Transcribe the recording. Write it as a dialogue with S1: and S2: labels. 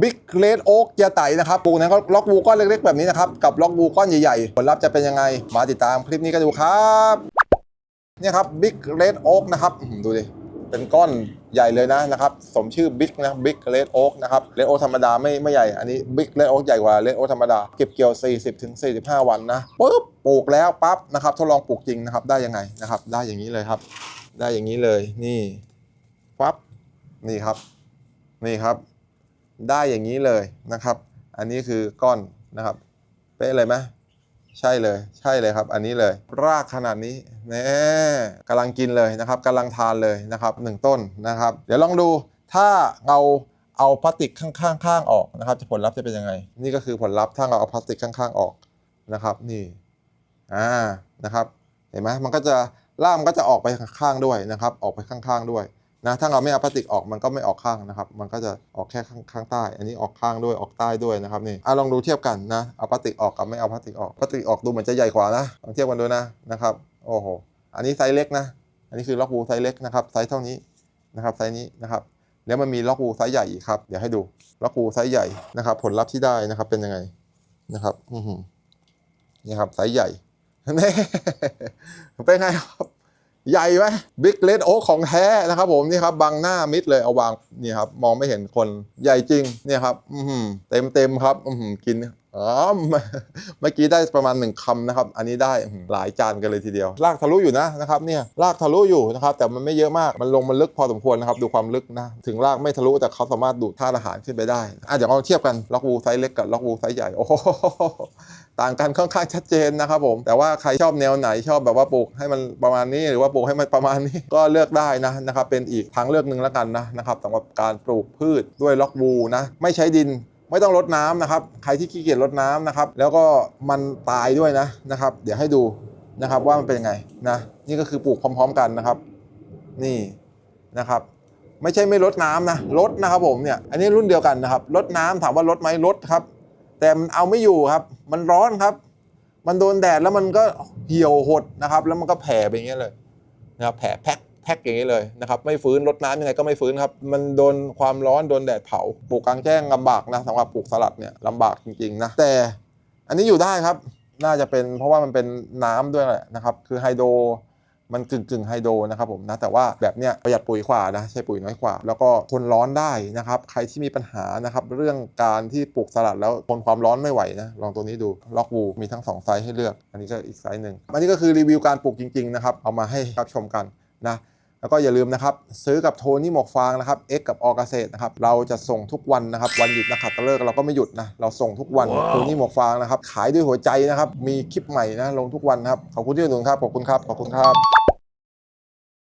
S1: บิ๊กเลดโอ๊กเจียไตนะครับปลูกในล็อกวูก้อนเล็กๆแบบนี้นะครับกับล็อกวูก้อนใหญ่ๆผลลัพธ์จะเป็นยังไง มาติดตามคลิปนี้กันดูครับเนี่ยครับบิ๊กเลดโอ๊กนะครับดูดิเป็นก้อนใหญ่เลยนะนะครับสมชื่อบิ๊กนะบิ๊กเลดโอ๊กนะครับเลดโอ๊กธรรมดาไม่ไม่ใหญ่อันนี้บิ๊กเลดโอ๊กใหญ่กว่าเลดโอ๊กธรรมดาเก็บเกี่ยว 40ถึง45 วันนะปุ๊บปลูกแล้วปั๊บนะครับทดลองปลูกจริงนะครับได้ยังไงนะครับได้อย่างนี้เลยครับ ได้อย่างนี้เลยนี่ปั๊บนี่ครับ นี่ครับ ได้อย่างนี้เลยนะครับ อันนี้คือก้อนนะครับ เป๊ะเลยไหมใช่เลย ใช่เลยครับ อันนี้เลย รากขนาดนี้แน่กำลังกินเลยนะครับกำลังทานเลยนะครับหนึ่งต้นนะครับ เดี๋ยวลองดูถ้าเราเอาพลาสติกข้างๆข้างออกนะครับจะผลลัพธ์จะเป็นยังไง นี่ก็คือผลลัพธ์ถ้าเราเอาพลาสติกข้างๆออกนะครับ นี่อ่านะครับ เห็นไหมมันก็จะล่ามก็จะออกไปข้างๆด้วยนะครับ ออกไปข้างๆด้วย นะถ้าเราไม่เอาพลาสติกออกมันก็ไม่ออกข้างนะครับ มันก็จะออกแค่ข้างข้างใต้ อันนี้ออกข้างด้วยออกใต้ด้วยนะครับนี่อะลองดูเทียบกันนะเอาพลาสติกออกกับไม่เอาพลาสติกออกพลาสติกออกดูเหมือนจะใหญ่กว่านะลองเทียบกันดูนะนะครับโอ้โหอันนี้ไซส์เล็กนะ อันนี้คือล็อกวูไซส์เล็กนะครับไซส์เท่านี้นะครับไซส์นี้นะครับแล้วมันมีล็อกวูไซส์ใหญ่อีกครับเดี๋ยวให้ดูล็อกวูไซส์ใหญ่นะครับ ผลลัพธ์ที่ได้นะครับเป็นยังไงนะครับอือนี่ครับไซส์ใหญ่เป็นไงครับ ใหญ่ไหมบิ๊กเลดโอ๊ของแท้นะครับผมนี่ครับบังหน้ามิดเลยเอาวางนี่ครับมองไม่เห็นคนใหญ่จริงเนี่ยครับอือหือเต็มเต็มครับอือหือกิน อ๋อเมื่อกี้ได้ประมาณหนึ่งคำนะครับ อันนี้ได้หลายจานกันเลยทีเดียว ลากทะลุอยู่นะนะครับเนี่ยลากทะลุอยู่นะครับ แต่มันไม่เยอะมากมันลงมันลึกพอสมควรนะครับ ดูความลึกนะ ถึงลากไม่ทะลุแต่เขาสามารถดูดธาตุอาหารขึ้นไปได้อะเดี๋ยวเราเทียบกันล็อกวูไซส์เล็กกับล็อกวูไซส์ใหญ่โอ้โหต่างกันค่อนข้างชัดเจนนะครับผม แต่ว่าใครชอบแนวไหนชอบแบบว่าปลูกให้มันประมาณนี้หรือว่าปลูกให้มันประมาณนี้ ก็เลือกได้นะนะครับเป็นอีกทางเลือกหนึ่งแล้วกันนะนะครับสำหรับการปลูกพืชด้วยล็อกวูนะไม่ใช้ดิน ไม่ต้องรดน้ำนะครับ ใครที่ขี้เกียจรดน้ำนะครับ แล้วก็มันตายด้วยนะนะครับ เดี๋ยวให้ดูนะครับว่ามันเป็นยังไงนะ นี่ก็คือปลูกพร้อม ๆ กันนะครับ นี่นะครับ ไม่ใช่ไม่ลดน้ำนะลดนะครับผมเนี่ย อันนี้รุ่นเดียวกันนะครับลดน้ำถามว่าลดไหมลดครับ แต่มันเอาไม่อยู่ครับ มันร้อนครับ มันโดนแดดแล้วมันก็เหี่ยวหดนะครับ แล้วมันก็แผ่ไปอย่างเงี้ยเลยนะครับแผ่แพ็ค แพ็คอย่างนี้เลยนะครับไม่ฟื้นรดน้ำยังไงก็ไม่ฟื้นครับมันโดนความร้อนโดนแดดเผาปลูกกลางแจ้งลำบากนะสำหรับปลูกสลัดเนี่ยลำบากจริงๆนะแต่อันนี้อยู่ได้ครับน่าจะเป็นเพราะว่ามันเป็นน้ำด้วยแหละนะครับคือไฮโดรมันกึ่งกึ่งไฮโดรนะครับผมนะแต่ว่าแบบเนี้ยประหยัดปุ๋ยกว่านะใช้ปุ๋ยน้อยกว่า แล้วก็ทนร้อนได้นะครับใครที่มีปัญหานะครับเรื่องการที่ปลูกสลัดแล้วทนความร้อนไม่ไหวนะลองตัวนี้ดูล็อกวูมีทั้งสองไซส์ให้เลือก อันนี้ก็อีกไซส์หนึ่งอันนี้ก็คือรีวิวการปลูกจริงๆนะครับเอามาให้รับชมกัน นะแล้วก็อย่าลืมนะครับ ซื้อกับโทนี่หมวกฟางนะครับ X กับออเกษตรนะครับเราจะส่งทุกวันนะครับ วันหยุดนะครับตะเลิกเราก็ไม่หยุดนะเราส่งทุกวันโทนี่หมวกฟางนะครับ ขายด้วยหัวใจนะครับ มีคลิปใหม่นะลงทุกวันนะครับขอบคุณที่อุดหนุนครับขอบคุณครับขอบคุณครับ